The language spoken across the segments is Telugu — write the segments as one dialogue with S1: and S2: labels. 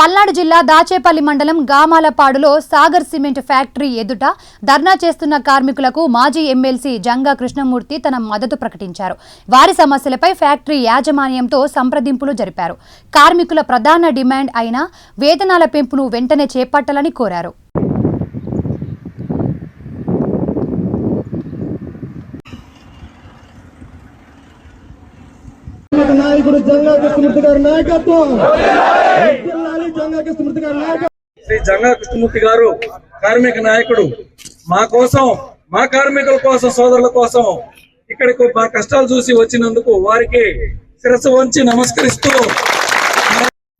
S1: పల్నాడు జిల్లా దాచేపల్లి మండలం గామాలపాడులో సాగర్ సిమెంట్ ఫ్యాక్టరీ ఎదుట ధర్నా చేస్తున్న కార్మికులకు మాజీ ఎమ్మెల్సీ జంగా కృష్ణమూర్తి తన మద్దతు ప్రకటించారు. వారి సమస్యలపై ఫ్యాక్టరీ యాజమాన్యంతో సంప్రదింపులు జరిపారు. కార్మికుల ప్రధాన డిమాండ్ అయిన వేతనాల పెంపును వెంటనే చేపట్టాలని కోరారు.
S2: నాయకుడు జంగా కృష్ణమూర్తి గారి నాయకత్వం.
S3: శ్రీ జంగా కృష్ణమూర్తి గారు కార్మిక నాయకుడు మా కోసం మా కార్మికుల కోసం సోదరుల కోసం ఇక్కడికి మా కష్టాలు చూసి వచ్చినందుకు వారికి శిరస్సు వంచి నమస్కరిస్తూ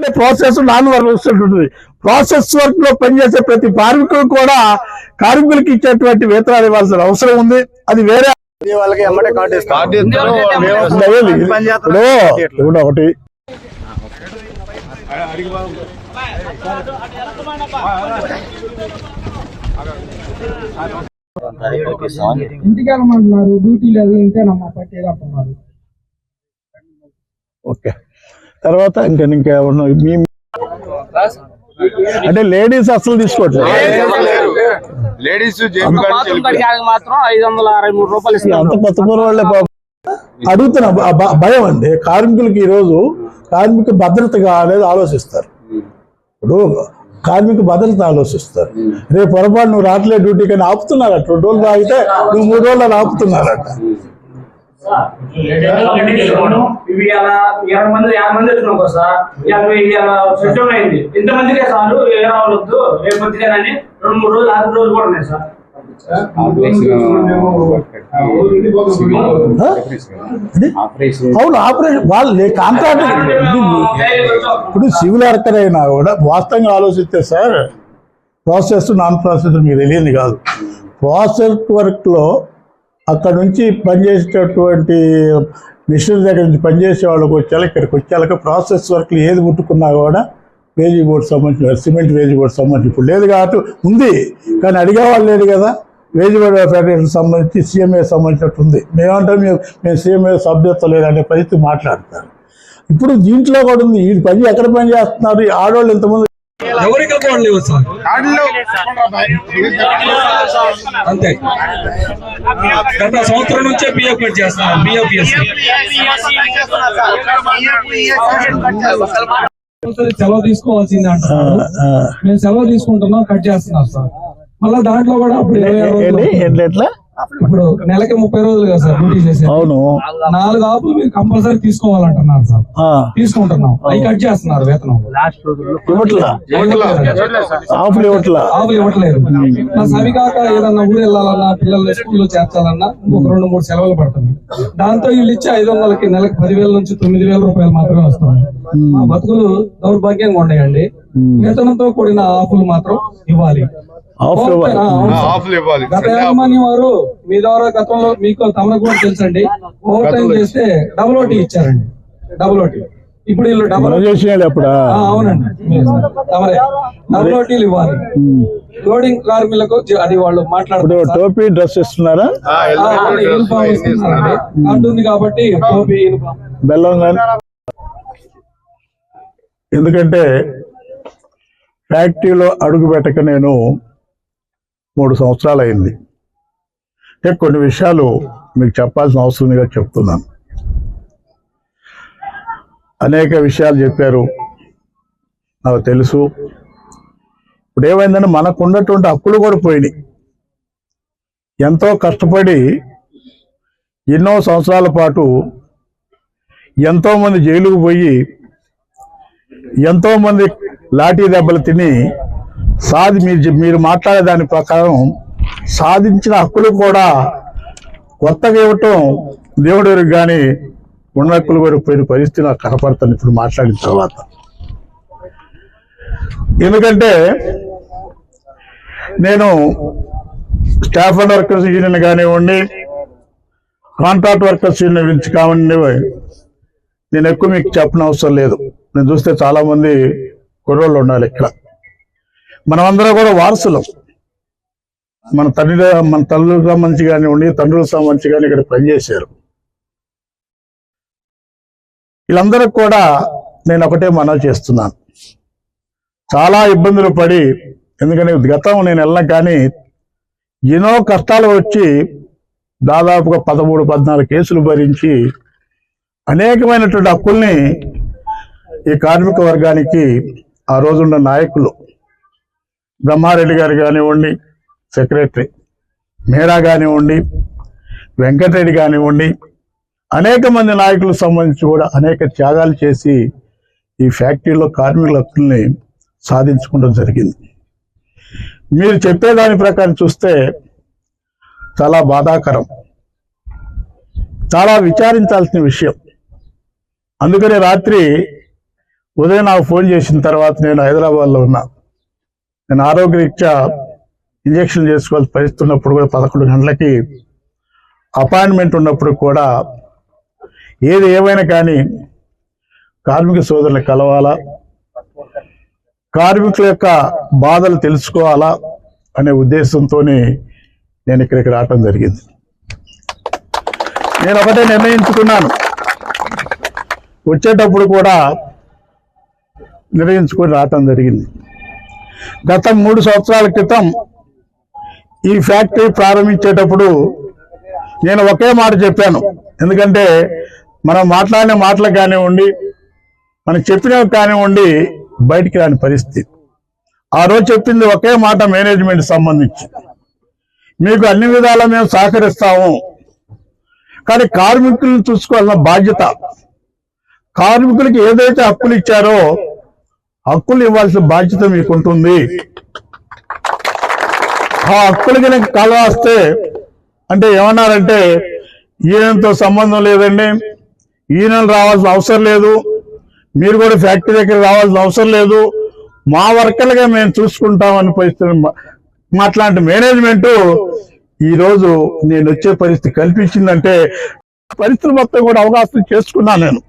S4: ప్రాసెస్ నాన్ వర్క్ ఉంటుంది ప్రాసెస్ వర్క్లో పనిచేసే ప్రతి కార్మికులు కూడా కార్మికులకు ఇచ్చేటువంటి వేతనాలు ఇవ్వాల్సిన అవసరం ఉంది. అది వేరే
S2: వాళ్ళకి
S4: ఒకటి.
S5: డ్యూటీ లేదు ఇంతేనమ్మా
S4: ఓకే. తర్వాత ఇంకా ఇంకా మీ అంటే లేడీస్ అసలు తీసుకోవట్లేదు.
S6: లేడీస్
S5: మాత్రం ఐదు వందల అరవై మూడు రూపాయలు
S4: అంత కొత్త వాళ్ళే పాపం. అడుగుతున్నా భయం అండి. కార్మికులకి ఈరోజు కార్మిక భద్రత కాలేదు ఆలోచిస్తారు. ఇప్పుడు కార్మిక భద్రత ఆలోచిస్తారు. రేపు పొరపాటు నువ్వు రావట్లేదు డ్యూటీ కానీ ఆపుతున్నారట. రెండు రోజులు ఆగితే నువ్వు మూడు రోజులు ఆపుతున్నారట.
S5: ఎంతమందికే ఇరవై సార్? ఏ రావద్దు రేపు వచ్చిందని రెండు మూడు రోజులు ఆరు రోజులు కూడా ఉన్నాయి సార్.
S4: అవును ఆపరేషన్. వాళ్ళు కాంట్రాక్ట్ ఇప్పుడు సివిల్ వర్కర్ అయినా కూడా వాస్తవంగా ఆలోచిస్తే సార్ ప్రాసెస్ నాన్ ప్రాసెస్ మీకు తెలియదు కాదు. ప్రాసెస్ వర్క్లో అక్కడ నుంచి పనిచేసేటటువంటి మిషన్ దగ్గర నుంచి పనిచేసే వాళ్ళకి వచ్చేలా ఇక్కడికి వచ్చేలాక ప్రాసెస్ వర్క్లు ఏది ముట్టుకున్నా కూడా వేజీ బోర్డు సంబంధించిన సిమెంట్ వేజీ బోర్డు సంబంధించి ఇప్పుడు లేదు కాబట్టి ఉంది. కానీ అడిగే వాళ్ళు లేదు కదా. బోర్డు ఫెడరేషన్ సంబంధించి సీఎంఏ సంబంధించినట్టు ఉంది మేమంటే మేము మేము సీఎంఏ సభ్యత్వం లేదనే పరిస్థితి మాట్లాడతారు. ఇప్పుడు దీంట్లో కూడా ఉంది. ఈ పని ఎక్కడ పని చేస్తున్నారు? ఈ ఆడవాళ్ళు ఇంతమంది
S3: ఎవరికి అకౌంట్ లేవు సార్? అంతే. గత సంవత్సరం నుంచే బియ్యం కట్ చేస్తున్నాం బియ్యం సెలవు తీసుకోవాల్సిందే అంటారు. మేము సెలవు తీసుకుంటున్నాం కట్ చేస్తున్నాం సార్. మళ్ళీ దాంట్లో కూడా అప్పుడు
S4: ఎట్లా?
S3: ఇప్పుడు నెలకి ముప్పై రోజులు కదా సార్ డ్యూటీ చేసే
S4: అవును.
S3: నాలుగు ఆపులు మీరు కంపల్సరీ తీసుకోవాలంటున్నారు సార్.
S4: ఆ,
S3: తీసుకుంటున్నాం. అవి కట్ చేస్తున్నారు వేతనం.
S4: ఇవ్వట్లా?
S3: ఆవులు ఇవ్వట్లేదు ప్లస్ అవి కాక ఏదన్నా ఊరు వెళ్ళాలన్నా పిల్లల్ని స్కూల్లో చేర్చాలన్నా ఇంకొక రెండు మూడు సెలవులు పడుతుంది. దాంతో వీళ్ళు ఇచ్చే ఐదు వందలకి నెలకి పదివేల నుంచి తొమ్మిది వేల రూపాయలు మాత్రమే వస్తుంది మా బతుకులు దౌర్భాగ్యంగా ఉన్నాయండి వేతనంతో కూడిన ఆఫులు మాత్రం ఇవ్వాలి.
S4: ఆఫ్లు ఇవ్వాలి.
S3: ఆ, అవును సార్.
S6: ఆఫ్లు ఇవ్వాలి.
S3: గత యాజమాన్యం వారు మీ ద్వారా గతంలో మీకు తమకు కూడా తెలుసండి. ఓవర్ టైం చేస్తే డబుల్ ఓటీ ఇచ్చారండి. డబుల్ ఓటీ ఇప్పుడు వీళ్ళు డబుల్
S4: ఎప్పుడా
S3: ఆ, అవునండి. తమరే. డబుల్ ఓటీలు ఇవ్వాలి. లోడింగ్ కార్మికులకు అది వాళ్ళు మాట్లాడుతున్నారు.
S4: టోపీ డ్రెస్ ఇస్తున్నారా?
S3: యూనిఫామ్ ఇస్తున్నారండి. అంటుంది కాబట్టి టోపీ యూనిఫామ్
S4: బెల్లం కానీ ఎందుకంటే ఫ్యాక్టరీలో అడుగు పెట్టక నేను మూడు సంవత్సరాలు అయింది అంటే కొన్ని విషయాలు మీకు చెప్పాల్సిన అవసరం చెప్తున్నాను. అనేక విషయాలు చెప్పారు. నాకు తెలుసు. ఇప్పుడు ఏమైందంటే మనకు ఉన్నటువంటి హక్కులు కూడా పోయినాయి. ఎంతో కష్టపడి ఎన్నో సంవత్సరాల పాటు ఎంతో మంది జైలుకు పోయి ఎంతో మంది లాఠీ దెబ్బలు తిని సాధి మీరు మీరు మాట్లాడే దాని ప్రకారం సాధించిన హక్కులు కూడా కొత్తగా ఇవ్వటం దేవుడు కానీ ఉన్న హక్కులు వరకు పోయిన పరిస్థితి నాకు కనపడుతుంది ఇప్పుడు మాట్లాడిన తర్వాత. ఎందుకంటే నేను స్టాఫ్ అండ్ వర్కర్స్ యూనియన్ కానివ్వండి కాంట్రాక్ట్ వర్కర్స్ యూనియన్ గురించి కానివ్వండి నేను ఎక్కువ మీకు చెప్పిన అవసరం లేదు. నేను చూస్తే చాలామంది కుర్రోళ్ళు ఉండాలి ఇక్కడ. మనమందరం కూడా వారసులం. మన తండ్రి మన తల్లులకు సంబంధించి కానివ్వండి తండ్రులకు సంబంధించి కానీ ఇక్కడ పనిచేశారు. వీళ్ళందరికి కూడా నేను ఒకటే మనవి చేస్తున్నాను. చాలా ఇబ్బందులు పడి ఎందుకంటే గతం నేను వెళ్ళిన కానీ ఎన్నో కష్టాలు వచ్చి దాదాపుగా పదమూడు పద్నాలుగు కేసులు భరించి అనేకమైనటువంటి హక్కుల్ని ఈ కార్మిక వర్గానికి ఆ రోజున్న నాయకులు బ్రహ్మారెడ్డి గారు కానివ్వండి సెక్రటరీ మేరా కానివ్వండి వెంకటరెడ్డి కానివ్వండి అనేక మంది నాయకులకు సంబంధించి కూడా అనేక త్యాగాలు చేసి ఈ ఫ్యాక్టరీలో కార్మికుల హక్కుల్ని సాధించుకోవడం జరిగింది. మీరు చెప్పేదాని ప్రకారం చూస్తే చాలా బాధాకరం చాలా విచారించాల్సిన విషయం. అందుకనే రాత్రి ఉదయం నాకు ఫోన్ చేసిన తర్వాత నేను హైదరాబాద్లో ఉన్నా. నేను ఆరోగ్యరీత్యా ఇంజక్షన్ చేసుకోవాల్సి పరిస్థితి ఉన్నప్పుడు కూడా పదకొండు గంటలకి అపాయింట్మెంట్ ఉన్నప్పుడు కూడా ఏది ఏమైనా కానీ కార్మిక సోదరులు కలవాలా? కార్మికుల యొక్క బాధలు తెలుసుకోవాలా? అనే ఉద్దేశంతోనే నేను ఇక్కడికి రావటం జరిగింది. నేను ఒకటే నిర్ణయించుకున్నాను. వచ్చేటప్పుడు కూడా నిర్ణయించుకొని రావటం జరిగింది. గత మూడు సంవత్సరాల క్రితం ఈ ఫ్యాక్టరీ ప్రారంభించేటప్పుడు నేను ఒకే మాట చెప్పాను. ఎందుకంటే మనం మాట్లాడిన మాటలు కానివ్వండి మనం చెప్పినవి కానివ్వండి బయటికి రాని పరిస్థితి. ఆ రోజు చెప్పింది ఒకే మాట మేనేజ్మెంట్ సంబంధించి. మీకు అన్ని విధాలా మేము సహకరిస్తాము. కానీ కార్మికులను చూసుకోవాల్సిన బాధ్యత. కార్మికులకి ఏదైతే హక్కులు ఇచ్చారో హక్కులు ఇవ్వాల్సిన బాధ్యత మీకు ఉంటుంది ఆ హక్కులకి నాకు కళ వస్తే అంటే ఏమన్నారంటే ఈయనతో సంబంధం లేదండి. ఈయన రావాల్సిన అవసరం లేదు. మీరు కూడా ఫ్యాక్టరీ దగ్గర రావాల్సిన అవసరం లేదు. మా వర్కర్లుగా మేము చూసుకుంటామని పరిస్థితి మాట్లాంటి మేనేజ్మెంట్ ఈ రోజు నేను వచ్చే పరిస్థితి కల్పించిందంటే పరిస్థితులు మొత్తం కూడా అవకాశం చేసుకున్నాను నేను.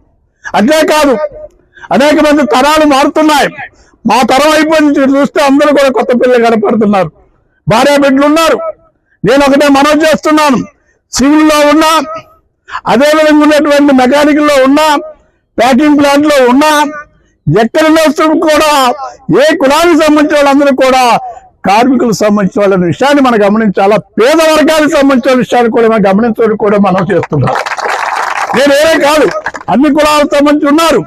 S4: అదే కాదు. అనేక మంది తరాలు మారుతున్నాయి. మా తరం అయిపోయింది చూస్తే అందరూ కూడా కొత్త పిల్లలు కనపడుతున్నారు. భార్య బిడ్డలు ఉన్నారు. నేను ఒకటే మనవి చేస్తున్నాను. సివిల్లో ఉన్నా అదేవిధంగా ఉన్నటువంటి మెకానికల్లో ఉన్నా ప్యాకింగ్ ప్లాంట్లో ఉన్నా ఎక్కడ కూడా ఏ కులానికి సంబంధించిన వాళ్ళందరూ కూడా కార్మికులకు సంబంధించిన వాళ్ళ విషయాన్ని మనం గమనించాలా? పేద వర్గానికి సంబంధించిన విషయాన్ని కూడా మనం గమనించడం కూడా మనం చేస్తున్నాం. నేను ఏరే కాదు. అన్ని కులాలకు సంబంధించి ఉన్నారు.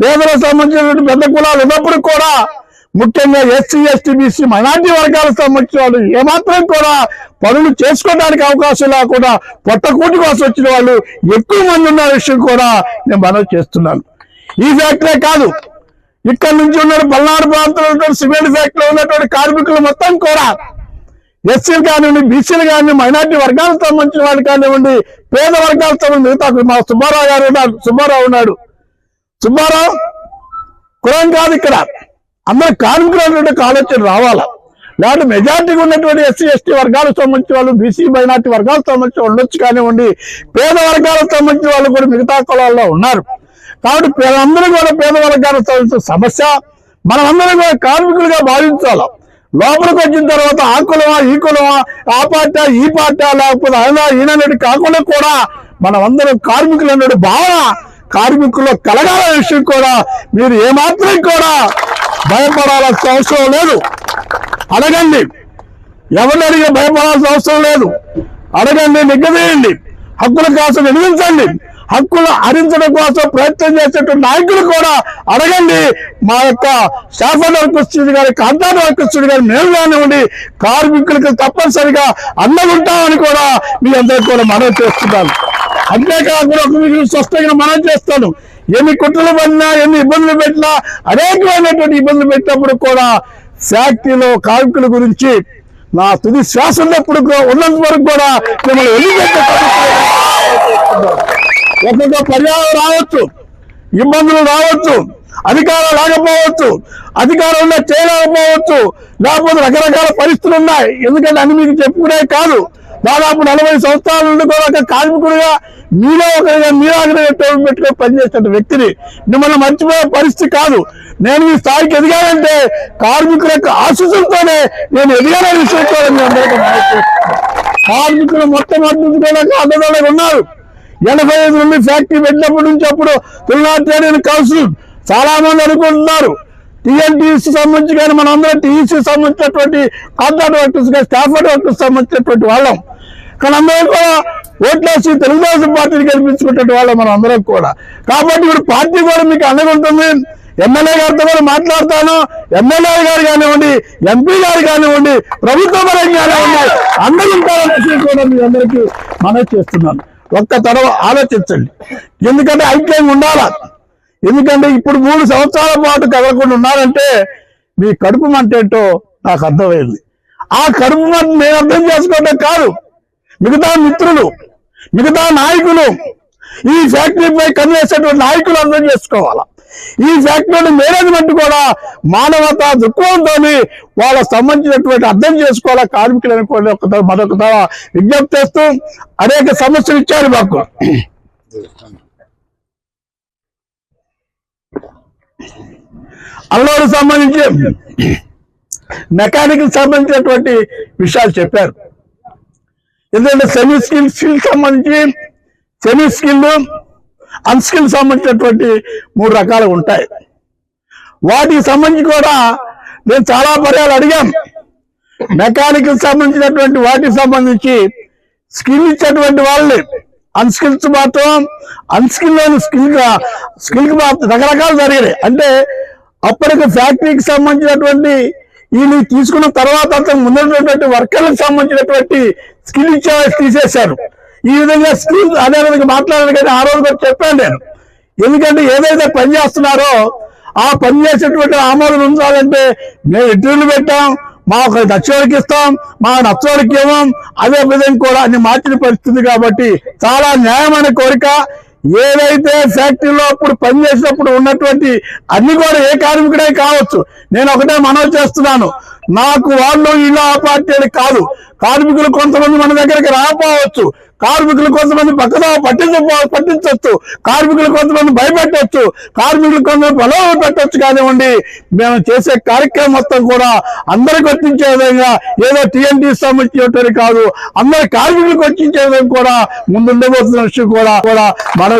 S4: పేదలకు సంబంధించినటువంటి పెద్ద కులాలు ఉన్నప్పుడు కూడా ముఖ్యంగా ఎస్సీ ఎస్టీ బీసీ మైనార్టీ వర్గాలకు సంబంధించిన వాళ్ళు ఏమాత్రం కూడా పనులు చేసుకోవడానికి అవకాశం లేకుండా పొట్టకూటి కోసం వచ్చిన వాళ్ళు ఎక్కువ మంది ఉన్న విషయం కూడా నేను మనవి చేస్తున్నాను. ఈ ఫ్యాక్టరీ కాదు. ఇక్కడ నుంచి ఉన్న పల్నాడు ప్రాంతంలో ఉన్నటువంటి సిమెంట్ ఫ్యాక్టరీలో ఉన్నటువంటి కార్మికులు మొత్తం కూడా ఎస్సీలు కానివ్వండి బీసీలు కానివ్వండి మైనార్టీ వర్గాలకు సంబంధించిన వాళ్ళు కానివ్వండి పేద వర్గాలకు సంబంధించి మిగతా మా సుబ్బారావు గారు ఉన్నాడు సుబ్బారావు ఉన్నాడు. సుబ్బారావు కులం కాదు ఇక్కడ. అందరూ కార్మికులు అనేటువంటి ఆలోచన రావాలా? లేకపోతే మెజార్టీగా ఉన్నటువంటి ఎస్సీ ఎస్టీ వర్గాలకు సంబంధించిన వాళ్ళు బీసీ మైనార్టీ వర్గాలకు సంబంధించిన వాళ్ళు ఉండొచ్చు కానివ్వండి. పేద వర్గాలకు సంబంధించిన వాళ్ళు కూడా మిగతా కులాల్లో ఉన్నారు. కాబట్టి పే- కూడా పేద వర్గాలకు సంబంధించిన సమస్య. మనమందరం కూడా కార్మికులుగా భావించాలి? లోపలికి వచ్చిన తర్వాత ఆ కులమా ఈ కులమా ఆ పార్టీ ఈ పార్టీ లేకపోతే అయినా ఈయన కాకుండా కూడా మనమందరం కార్మికులు అన్నది భావన కార్మికుల్లో కలగాలనే విషయం కూడా మీరు ఏమాత్రం కూడా భయపడాల్సిన అవసరం లేదు. అడగండి. ఎవరిని అడిగి భయపడాల్సిన అవసరం లేదు. అడగండి నిగ్గదీయండి హక్కుల కోసం వినిపించండి హక్కులు హరించడం కోసం ప్రయత్నం చేసేటువంటి నాయకులు కూడా అడగండి. మా యొక్క శాసన వర్కస్తుడి గారి కాంట్రాక్ట్ వర్కస్తుడి గారి మేము కానివ్వండి కార్మికులకు తప్పనిసరిగా అన్నగుంటామని కూడా మీ అందరికీ కూడా మనవి చేస్తున్నాను. అంతేకాకుండా ఒక స్పష్టంగా మనం చేస్తాను. ఎన్ని కుట్రలు పడినా ఎన్ని ఇబ్బందులు పెట్టినా అనేకమైనటువంటి ఇబ్బందులు పెట్టినప్పుడు కూడా ఫ్యాక్టరీలో కార్మికుల గురించి నా తుది శ్వాస ఉన్నప్పుడు కూడా- ఉన్నంత వరకు కూడా మిమ్మల్ని వదిలిపెట్టే ఒక్కొక్క రావచ్చు ఇబ్బందులు రావచ్చు అధికారం లేకపోవచ్చు అధికారంలో చేయలేకపోవచ్చు. లేకపోతే రకరకాల పరిస్థితులు ఉన్నాయి. ఎందుకంటే అన్ని మీకు చెప్పుకునే కాదు. దాదాపు నలభై సంవత్సరాల నుండి కూడా ఒక కార్మికుడిగా మీలో ఒకరిగా మీలో టోన్ పెట్టుకొని పనిచేసిన వ్యక్తిని మిమ్మల్ని మర్చిపోయే పరిస్థితి కాదు. నేను ఈ స్థాయికి ఎదిగానంటే కార్మికుల యొక్క ఆశీస్సులతోనే నేను ఎదిగానని విషయం అందరికీ కార్మికులు మొత్తం అర్థించుకోవడానికి అడ్డదోళ్ళగా ఉన్నారు. ఎనభై ఐదు నుండి ఫ్యాక్టరీ పెట్టినప్పటి నుంచి అప్పుడు తులనాడు ట్రేడింగ్ కౌన్సిల్ చాలా మంది అనుకుంటున్నారు. టీఎన్టీసీ సంబంధించి కానీ మనం టీఈసీ సంబంధించినటువంటి కాంట్రాక్ట్ వర్కర్స్ కానీ స్టాఫ్ వర్కర్స్ సంబంధించినటువంటి వాళ్ళం. కానీ కూడా ఓట్లేసి తెలుగుదేశం పార్టీని గెలిపించుకున్నటువంటి వాళ్ళు మనం అందరం కూడా. కాబట్టి ఇప్పుడు పార్టీ కూడా మీకు అండగా ఎమ్మెల్యే గారితో కూడా మాట్లాడతాను. ఎమ్మెల్యే గారు కానివ్వండి ఎంపీ గారు కానివ్వండి ప్రభుత్వ పరంగా కానివ్వండి అందరూ విషయం కూడా మీ అందరికీ మనవి చేస్తున్నాను. ఒక్క తడవ ఆలోచించండి. ఎందుకంటే ఐక్యంగా ఉండాలా? ఎందుకంటే ఇప్పుడు మూడు సంవత్సరాల పాటు కదలకుండా ఉన్నారంటే మీ కడుపు మంటేంటో నాకు అర్థమైంది. ఆ కడుపు మంట నేను అర్థం చేసుకోవడం కాదు. మిగతా మిత్రులు మిగతా నాయకులు ఈ ఫ్యాక్టరీపై కన్నేసేటువంటి నాయకులు అర్థం చేసుకోవాలా ఈ ఫ్యాక్టరీ మేనేజ్మెంట్ కూడా మానవత దృక్కోణంతో వాళ్ళకు సంబంధించినటువంటి అర్థం చేసుకోవాలా? కార్మికులను అనుకోండి మరొక విజ్ఞప్తి చేస్తూ అనేక సమస్యలు ఇచ్చారు మాకు. అల్లూరు సంబంధించి మెకానిక్ సంబంధించినటువంటి విషయాలు చెప్పారు. ఎందుకంటే సెమీ స్కిల్ స్కిల్ సంబంధించి సెమీ స్కిల్ అన్స్కిల్ సంబంధించినటువంటి మూడు రకాలు ఉంటాయి. వాటికి సంబంధించి కూడా నేను చాలా పర్యాలు అడిగాను మెకానిక్ సంబంధించినటువంటి వాటికి సంబంధించి స్కిల్ ఇచ్చేటువంటి వాళ్ళని అన్స్కిల్స్ మాత్రం అన్స్కిల్ లేని స్కిల్ స్కిల్ మాత్రం రకరకాలు జరిగినాయి. అంటే అప్పటికి ఫ్యాక్టరీకి సంబంధించినటువంటి వీళ్ళు తీసుకున్న తర్వాత అతను ముందున్నటువంటి వర్కర్లకు సంబంధించినటువంటి స్కిల్ ఇచ్చే తీసేశారు. ఈ విధంగా స్కిల్ అదే విధంగా మాట్లాడాలి కానీ ఆ రోజు కూడా చెప్పాను నేను. ఎందుకంటే ఏదైతే పని చేస్తున్నారో ఆ పని చేసేటువంటి ఆమోదం ఉంచాలంటే మేము ఇంటర్వ్యూలు పెట్టాం మాకు నచ్చోడికి ఇస్తాం మా నచ్చోడికి ఇవ్వం. అదే విధంగా కూడా అన్ని మార్చిన పరిస్థితి కాబట్టి చాలా న్యాయమైన కోరిక. ఏదైతే ఫ్యాక్టరీలో అప్పుడు పని చేసినప్పుడు ఉన్నటువంటి అన్ని కూడా ఏ కార్మికుడే కావచ్చు. నేను ఒకటే మనవి చేస్తున్నాను. నాకు వాళ్ళు ఇలా ఆ పార్టీ కాదు. కార్మికులు కొంతమంది మన దగ్గరికి రాకపోవచ్చు. కార్మికులు కొంతమంది పక్కన పట్టించ పట్టించవచ్చు కార్మికులు కొంతమంది భయపెట్టవచ్చు కార్మికులు కొంతమంది పొలం పెట్టవచ్చు కానివ్వండి. మేము చేసే కార్యక్రమం మొత్తం కూడా అందరికి వర్తించే విధంగా ఏదో టీఎన్టీ సంబంధించేటది కాదు. అందరి కార్మికులకు వర్తించే విధంగా కూడా ముందుండబోతున్న విషయం కూడా కూడా మనం